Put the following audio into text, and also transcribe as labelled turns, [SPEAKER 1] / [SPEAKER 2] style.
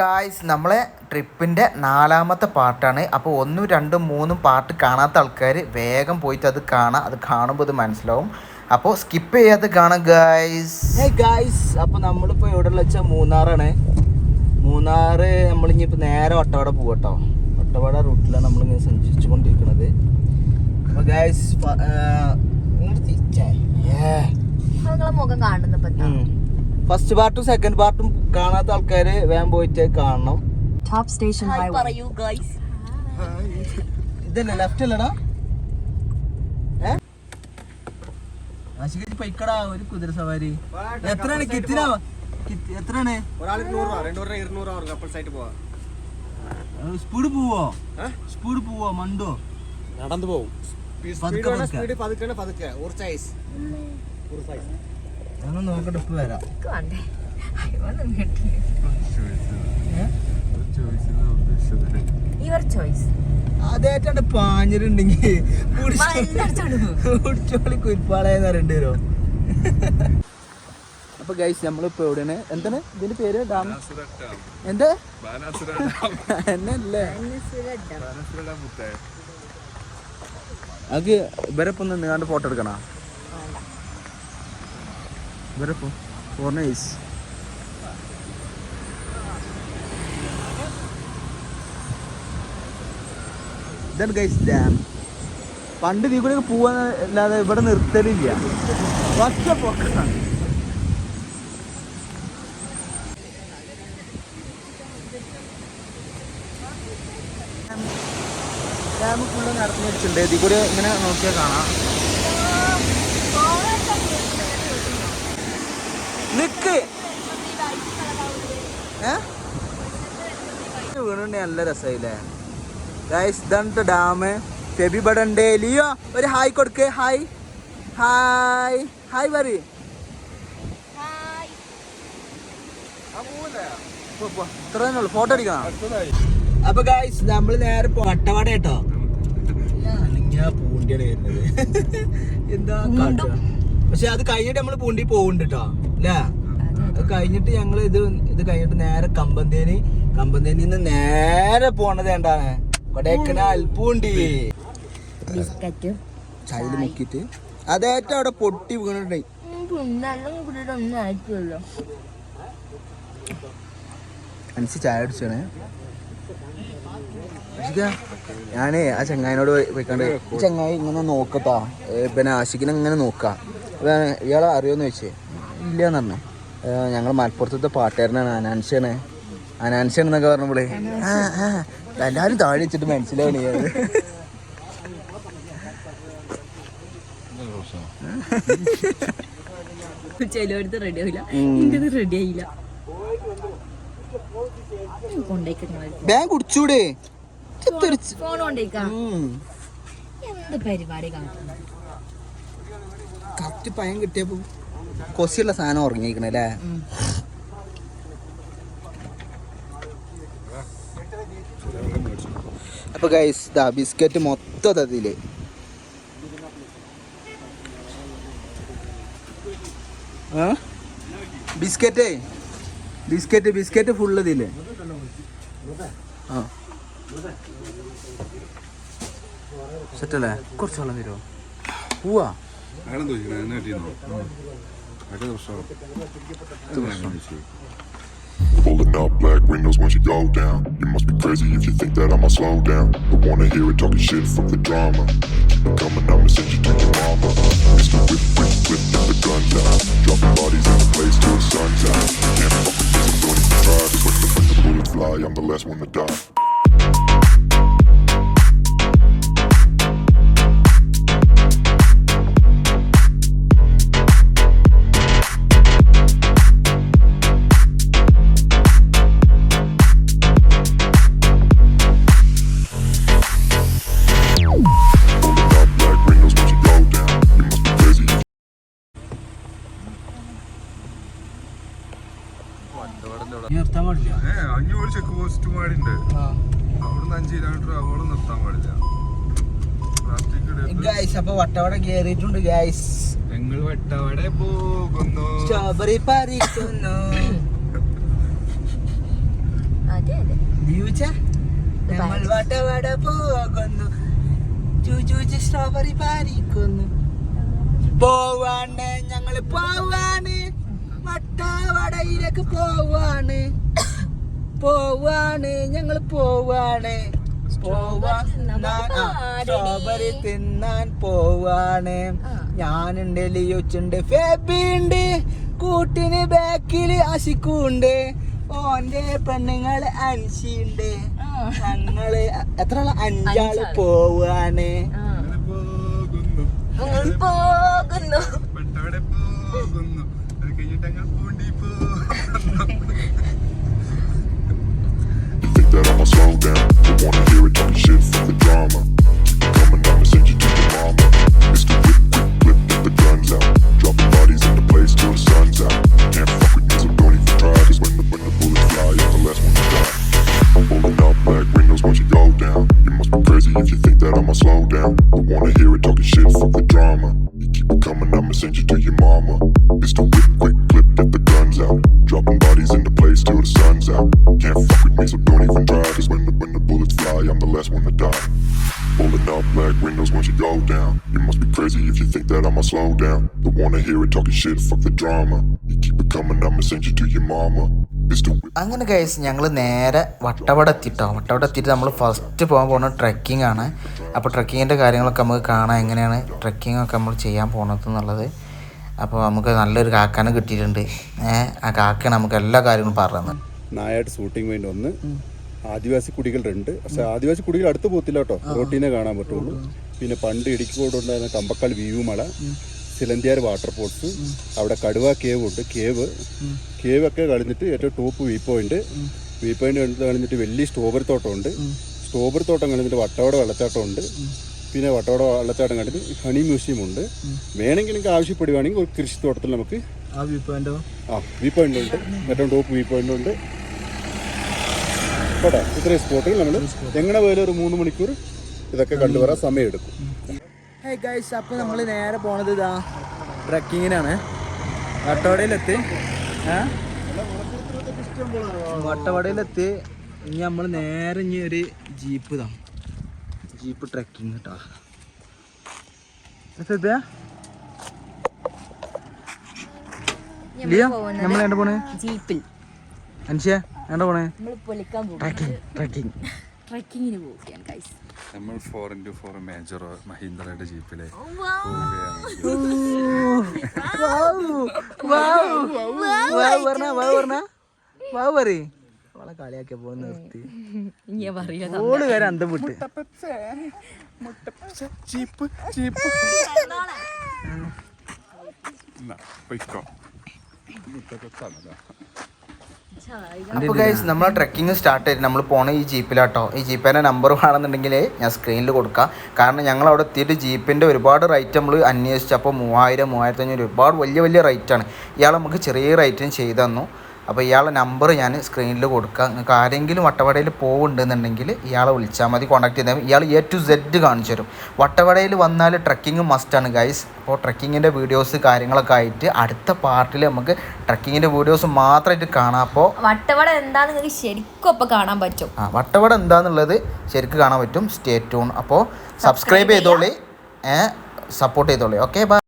[SPEAKER 1] Guys നമ്മളെ ട്രിപ്പിന്റെ നാലാമത്തെ പാർട്ടാണ് അപ്പോൾ ഒന്നും രണ്ടും മൂന്നും പാർട്ട് കാണാത്ത ആൾക്കാർ വേഗം പോയിട്ട് അത് കാണാം അത് കാണുമ്പോൾ ഇത് മനസ്സിലാവും. അപ്പോൾ സ്കിപ്പ് ചെയ്യാതെ കാണാം ഗായ്സ് ഹേ ഗായ്സ് അപ്പോൾ നമ്മളിപ്പോൾ എവിടെ വെച്ചാൽ മൂന്നാറാണ്. മൂന്നാറ് നമ്മളിപ്പോൾ നേരെ വട്ടവട കേട്ടോ വട്ടവട റൂട്ടിലാണ് നമ്മളിങ്ങനെ സഞ്ചരിച്ചു കൊണ്ടിരിക്കുന്നത് അപ്പോൾ ഗായ്സ് ഇങ്ങോട്ട് തിരിച്ചേ.
[SPEAKER 2] മുഖം കാണുന്ന പറ്റാ
[SPEAKER 1] ഫസ്റ്റ് പാർട്ടും സെക്കൻഡ് പാർട്ടും കാണാത്ത ആൾക്കാര് വേഗം പോയിട്ട് കാണണം.
[SPEAKER 3] Top station.
[SPEAKER 2] പറയൂ ഗൈസ്
[SPEAKER 1] ഇതല്ലേ ലെഫ്റ്റ് അല്ലടാ? പൈക്കടാ ഒരു കുതിര സവാരി. എത്രയാണ്? കിത്തിനാ? എത്രയാണ്?
[SPEAKER 4] ഒരാൾക്ക് നൂറ് രൂപ രണ്ടു രൂപ ഇരുന്നൂറ് രൂപ കപ്പിൾസ് സൈറ്റ് പോവാ.
[SPEAKER 1] സ്പീഡ് പോവോ? സ്പീഡ് പോവോ? മണ്ടോ?
[SPEAKER 4] നടന്നു പോകും സ്പീഡ്
[SPEAKER 1] പതുക്കെ.
[SPEAKER 4] സ്പീഡ് പതുക്കെ.
[SPEAKER 1] ഞാൻ നോക്കട്ടെ ഇപ്പൊ വരാം.
[SPEAKER 2] യുവർ ചോയ്സ്
[SPEAKER 1] അതേറ്റാണ്ട് പാഞ്ഞിട്ടുണ്ടെങ്കിൽ കുടിച്ചോളി കുരിപ്പാളയെന്ന് പറയേണ്ടി വരുമോ അപ്പൊ ഗൈസ് നമ്മളിപ്പോ എവിടെയാണ്? എന്താണ്? ഇതിന്റെ പേര്? ഡാം എന്താ? എന്നല്ലേ അത് ഇവരൊപ്പം നിന്നാണ്ട് ഫോട്ടോ എടുക്കണ? ഇവരൊപ്പം ഫോർ നൈസ് ഇതാണ് ഗൈസ് ഡാം പണ്ട് നീ കൂടെ പോവാൻ അല്ലാതെ ഇവിടെ നിർത്തലില്ല. ഒറ്റ പൊക്കാണ് ഡാം ഫുള്ള് നടന്നു വെച്ചിട്ടുണ്ട് ഇതിൽ കൂടെ ഇങ്ങനെ നോക്കിയാൽ കാണാം. നിക്ക്. ഏ? വീണുണ്ട് നല്ല രസമായില്ലേ ഗൈസ് ഇതാണ് ഡാം ഫെബി ഉണ്ട് ലിയോ ഒരു ഹായ് കൊടുക്ക്. ഹായ് ഹായ് ഹായ് പറ ഇത്ര തന്നെ ഉള്ളു. ഫോട്ടോ അടിക്കണം. അപ്പൊ ഗൈസ് നമ്മൾ നേരെ വട്ടവട കേട്ടോ. ഞാൻ പൂണ്ടിയാണ് വരുന്നത്. എന്താ? പക്ഷെ അത് കഴിഞ്ഞിട്ട് നമ്മൾ പൂണ്ടി പോകുന്നുണ്ട് കേട്ടോ അല്ലേ കഴിഞ്ഞിട്ട് ഞങ്ങൾ ഇത് ഇത് കഴിഞ്ഞിട്ട് നേരെ കമ്പന്തേനി. കമ്പന്തേനിൽ നിന്ന് നേരെ പോണത് എന്താണ്? കൊടൈക്കനാൽ പൂണ്ടി. ചൈൽ മുക്കിയിട്ട്. അതേറ്റം അവിടെ പൊട്ടി വീണിട്ടുണ്ട്
[SPEAKER 2] നല്ല കൂട്ടിട്ട് ഒന്നും ആയിട്ടില്ലല്ലോ.
[SPEAKER 1] അനുസരിച്ച് ചായ അടിച്ചാണ് ഞാനേ ആ ചങ്ങായിനോട് പോയി- പോയിക്കാണ്ട് ചങ്ങായി ഇങ്ങനെ നോക്കട്ടാ. പിന്നെ ആശിക്കിനെ ഇങ്ങനെ നോക്കാം. ഇയാളെ അറിയോന്ന് ചോദിച്ചേ. ഇല്ലന്ന് പറഞ്ഞു ഞങ്ങൾ മലപ്പുറത്തത്തെ പാട്ടുകാരനാണ് അനാൻഷാണ് അനാൻഷൻ എന്നൊക്കെ പറഞ്ഞപ്പോളേ. എല്ലാവരും താഴെ വെച്ചിട്ട് മനസ്സിലാവണേ അത്.
[SPEAKER 2] റെഡി. ഇന്റത് റെഡി ആയില്ല.
[SPEAKER 1] ബാഗ് കുടിച്ചൂടെ.
[SPEAKER 2] ഫോൺ കൊണ്ടേക്കാം. എന്ത് പരിപാടി കാണിക്കുന്നു
[SPEAKER 1] കറക്റ്റ് പയം കിട്ടിയപ്പോ കൊസിയുള്ള സാധനം ഉറങ്ങിയിരിക്കണല്ലേ അപ്പൊ ഗൈസ് ദാ ബിസ്ക്കറ്റ് മൊത്തം അതിൽ ബിസ്ക്കറ്റേ ബിസ്ക്കറ്റ് ബിസ്ക്കറ്റ് ഫുള്ള് ഇതിൽ. സെറ്റല്ലേ കുറച്ച് വെള്ളം തരുമോ പോവാ.
[SPEAKER 5] എന്നെ കിട്ടിയെന്നോ അതൊക്കെ പ്രശ്നം
[SPEAKER 6] Pulling up black windows once you go down. You must be crazy if you think that I'ma slow down. But wanna hear it talking shit from the drama. Keep it coming, I'ma send you to your mama. Mr. Whip, whip, whip, get the guns out.
[SPEAKER 1] നിർത്താൻ പാടില്ല?
[SPEAKER 5] ഏ അഞ്ഞൂറ് check post മാടിണ്ട് അവിടുന്ന് അഞ്ച് kilometre അവൾ നിർത്താൻ പാടില്ല.
[SPEAKER 1] Guys അപ്പൊ വട്ടവട കേറിയിട്ടുണ്ട് ഗൈസ്
[SPEAKER 5] ഞങ്ങൾ വട്ടവട പോകുന്നു.
[SPEAKER 1] സ്ട്രോബെറി പറിക്കുന്നു. നമ്മൾ വട്ടവട പോകുന്നു. ചൂച്ചൂച്ച് സ്ട്രോബെറി പാരിക്കുന്നു പോവാണ് ഞങ്ങൾ പോവാണ്. വട്ടവടയിലേക്ക് പോവാണ്. പോവാണ് ഞങ്ങൾ പോവാണ്. പോവാ സ്ട്രോബെറി തിന്നാൻ പോവാണ്. ഞാനുണ്ട് ലിയോച്ചുണ്ട് ഫെബിണ്ട് കൂട്ടിന് ബാക്കിൽ അശിക്കുണ്ട്. ഓന്റെ പെണ്ണുങ്ങൾ അൻഷിണ്ട് ഞങ്ങൾ എത്ര അഞ്ചാൾ പോവാണ്.
[SPEAKER 5] പോകുന്നു.
[SPEAKER 2] പോകുന്നു.
[SPEAKER 5] പെട്ടവിടെ പോകുന്നു അത് കഴിഞ്ഞിട്ട് ഞങ്ങൾ പൂണ്ടി പോകുന്നു
[SPEAKER 6] You think that I'ma slow down? Don't wanna hear it talking shit from the drama. Keep it coming, I'ma send you to your mama. Mr. Whip, whip, whip, get the guns out. Dropping bodies in the place till the sun's out. Can't fuck with me, so don't even try. Cause when the, when the bullets fly, I'm the last one to die. I'm pulling up black windows once you go down. You must be crazy if you think that I'ma slow down. Don't wanna hear it talking shit, fuck the drama. You keep it coming, I'ma send you to your mama. Slow down. Don't wanna hear it talking shit, fuck the drama. You keep it coming, I'ma send you to your mama.
[SPEAKER 1] അങ്ങനെ guys ഞങ്ങൾ നേരെ വട്ടവട എത്തിട്ടോ വട്ടവട എത്തിയിട്ട് നമ്മൾ first പോകാൻ പോകുന്നത് trekking ആണ്. അപ്പോൾ ട്രക്കിങ്ങിന്റെ കാര്യങ്ങളൊക്കെ നമുക്ക് കാണാം. എങ്ങനെയാണ് ട്രക്കിംഗ് ഒക്കെ നമ്മൾ ചെയ്യാൻ പോണത് എന്നുള്ളത്. അപ്പോൾ നമുക്ക് നല്ലൊരു കാക്കാനെ കിട്ടിയിട്ടുണ്ട്. ഏഹ് ആ കാക്കയാണ് നമുക്ക് എല്ലാ കാര്യങ്ങളും പറഞ്ഞത്.
[SPEAKER 3] നായാട്ട് ഷൂട്ടിംഗ് വേണ്ടി ഒന്ന്. ആദിവാസി കുടികൾ രണ്ട്. പക്ഷെ ആദിവാസി കുടികൾ അടുത്ത് പോകത്തില്ല കേട്ടോ. റോട്ടീനെ കാണാൻ പറ്റുള്ളൂ. പിന്നെ പണ്ട് ഇടുക്കിയോടുണ്ടായിരുന്ന കമ്പക്കാൽ വ്യൂ മല സിലന്തിയാർ വാട്ടർഫോൾസ് അവിടെ കടുവ കേവ് ഉണ്ട് കേവ് കേവ് ഒക്കെ കളഞ്ഞിട്ട് ഏറ്റവും top view point view point കളഞ്ഞിട്ട് വലിയ തോട്ടം ഉണ്ട്. സ്ട്രോബറി തോട്ടം കളഞ്ഞിട്ട് വട്ടവട വെള്ളച്ചാട്ടം ഉണ്ട്. പിന്നെ വട്ടവട വെള്ളച്ചാട്ടം കണ്ടിട്ട് ഹണി മ്യൂസിയം ഉണ്ട്. വേണമെങ്കിൽ നിങ്ങൾക്ക് ആവശ്യപ്പെടുകയാണെങ്കിൽ ഒരു കൃഷിത്തോട്ടത്തിൽ നമുക്ക്
[SPEAKER 1] ആ വ്യൂ പോയിന്റോ
[SPEAKER 3] ആ വ്യൂ പോയിന്റ് ഉണ്ട്. ഏറ്റവും ടോപ്പ് വ്യൂ പോയിന്റ് ഉണ്ട്. കേട്ടോ ഇത്രയും സ്പോട്ടുകൾ നമ്മൾ എങ്ങനെ പോയാലും ഒരു മൂന്ന് മണിക്കൂർ ഇതൊക്കെ കണ്ടുവരാൻ സമയമെടുക്കും.
[SPEAKER 1] ഹേ ഗൈസ് അപ്പോൾ നമ്മൾ നേരെ പോണത് ഇതാ ട്രക്കിങ്ങിനാണ് വട്ടവടയിലെത്തി? വട്ടവടയിലെത്തി. ഇനി നമ്മൾ നേരെ ഇനി ഒരു ജീപ്പ് ഇതാ. ജീപ്പ് ട്രക്കിങ് കേട്ടോ ലിയ നമ്മൾ എവിടെ പോണേ?
[SPEAKER 2] ജീപ്പിൽ.
[SPEAKER 1] അനുഷ്യ എവിടെ പോണേ? ട്രക്കിംഗ് ട്രക്കിംഗ്
[SPEAKER 2] ട്രക്കിങ്ങിന് പോവുകയാണ് ഗൈസ്
[SPEAKER 5] നമ്മൾ ഫോർ ഇന്റു ഫോർ മേജർ മഹീന്ദ്രയുടെ ജീപ്പിലെ
[SPEAKER 1] അവളെ കളിയാക്കിയ പോ നിർത്തി.
[SPEAKER 2] ഇനി പറയാ
[SPEAKER 1] ഓൾ വരെ അന്തം വിട്ട്
[SPEAKER 5] ജീപ്പ് ജീപ്പ് പൊയ്ക്കോ. അപ്പോൾ ഗൈസ് നമ്മൾ ട്രക്കിംഗ് സ്റ്റാർട്ട് ചെയ്ത് നമ്മൾ പോണ ഈ ജീപ്പിലാട്ടോ. ഈ ജീപ്പിന്റെ നമ്പർ വേണമെന്നുണ്ടെങ്കിൽ ഞാൻ സ്ക്രീനിൽ കൊടുക്കാം. കാരണം ഞങ്ങൾ അവിടെ എത്തിയിട്ട് ജീപ്പിന്റെ ഒരുപാട് റേറ്റ് നമ്മൾ അന്വേഷിച്ചു. അപ്പോൾ മൂവായിരം മൂവായിരത്തി അഞ്ഞൂറ് ഒരുപാട് വലിയ വലിയ റേറ്റാണ് ഇയാൾ നമുക്ക് ചെറിയ റേറ്റിന് ചെയ്തു തന്നു. അപ്പോൾ ഇയാളെ നമ്പർ ഞാൻ സ്ക്രീനിൽ കൊടുക്കാം. നിങ്ങൾക്ക് ആരെങ്കിലും വട്ടവടയിൽ പോകുന്നുണ്ടെന്നുണ്ടെങ്കിൽ ഇയാളെ വിളിച്ചാൽ മതി. കോൺടാക്ട് ചെയ്താൽ ഇയാൾ എ ടു സെഡ് കാണിച്ചു തരും. വട്ടവടയിൽ വന്നാൽ ട്രക്കിംഗ് മസ്റ്റാണ് ഗൈസ് അപ്പോൾ ട്രക്കിങ്ങിന്റെ വീഡിയോസ് കാര്യങ്ങളൊക്കെ ആയിട്ട് അടുത്ത പാർട്ടിൽ നമുക്ക് ട്രക്കിങ്ങിന്റെ വീഡിയോസ് മാത്രമായിട്ട് കാണാം. അപ്പോൾ
[SPEAKER 2] വട്ടവട എന്താണെന്ന് നിങ്ങൾക്ക് ശരിക്കും അപ്പോൾ കാണാൻ പറ്റും.
[SPEAKER 1] ആ വട്ടവട എന്താന്നുള്ളത് ശരിക്കും കാണാൻ പറ്റും. സ്റ്റേ ടൂൺ അപ്പോൾ സബ്സ്ക്രൈബ് ചെയ്തോളി. സപ്പോർട്ട് ചെയ്തോളി. Okay bye